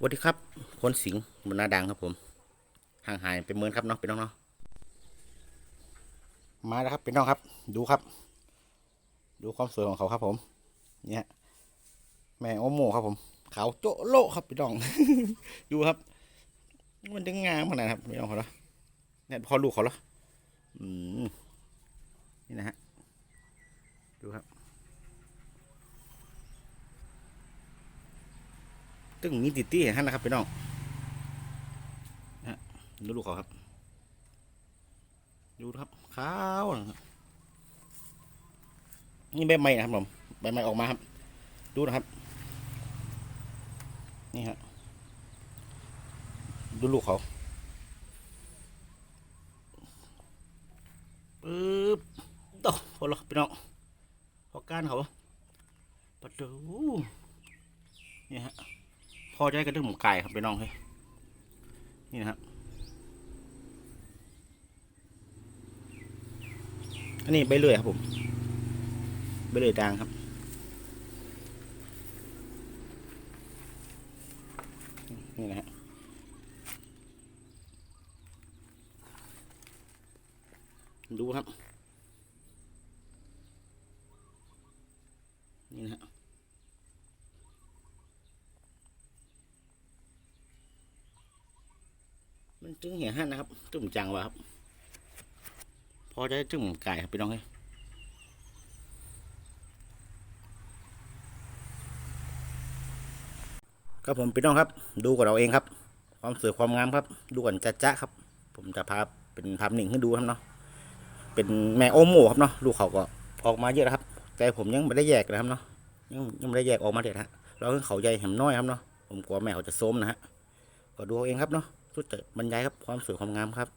สวัสดีครับคนสิงห์บนหน้าดังครับผม ห่างหายเป็นเมินครับเนาะเป็นน้องเนาะมาแล้วครับเป็นน้องครับ ดูครับ ดูความสวยของเขาครับผม เนี่ย แม่โอโมครับผมขาวโจโลครับพี่น้อง ดูครับ มันดึงงามขนาดนั้นครับพี่น้องเขาเหรอเนี่ยพอลูกเขาเหรออืมนี่นะฮะ ดูครับ ตึงมีติตี้เห็นท่านะครับพี่น้องนะฮะดูลูกเขาครับ ดูครับขาวนะครับนี่ใบไม้นะครับผมใบไม้ออกมาครับ ดูนะครับ นี่ฮะดูลูกเขาปึ๊บโตพอแล้วพี่น้องพอก้านเขาปัดดูนี่ฮะ พอจะได้กระดึงหมูไก่ครับไปน้องเฮ้ยนี่นะครับอันนี้ใบเลื่อยครับผมใบเลื่อยด่างครับนี่นะฮะดูครับ นี่นะฮะ มันจึงเหี่ยหันนะครับ จุ่มจังวะครับ พอจะได้จุ่มไก่ครับพี่น้องเฮ้ยครับผมพี่น้องครับ ดูกับเราเองครับ ความสวยความงามครับ ดูกันจ้าจ้าครับ ผมจะพาเป็นภาพหนึ่งให้ดูครับเนาะเป็นแม่โอโมครับเนาะลูกเขาก็ออกมาเยอะแล้วครับ แต่ผมยังไม่ได้แยกนะครับเนาะยังยังไม่ได้แยกออกมาเด็ดฮะเราเพิ่งเขาใหญ่แหมน้อยครับเนาะผมกลัวแม่เขาจะโซมนะฮะก็ดูเอาเองครับเนาะ ชุดจะบรรยายครับความสวยความงามครับ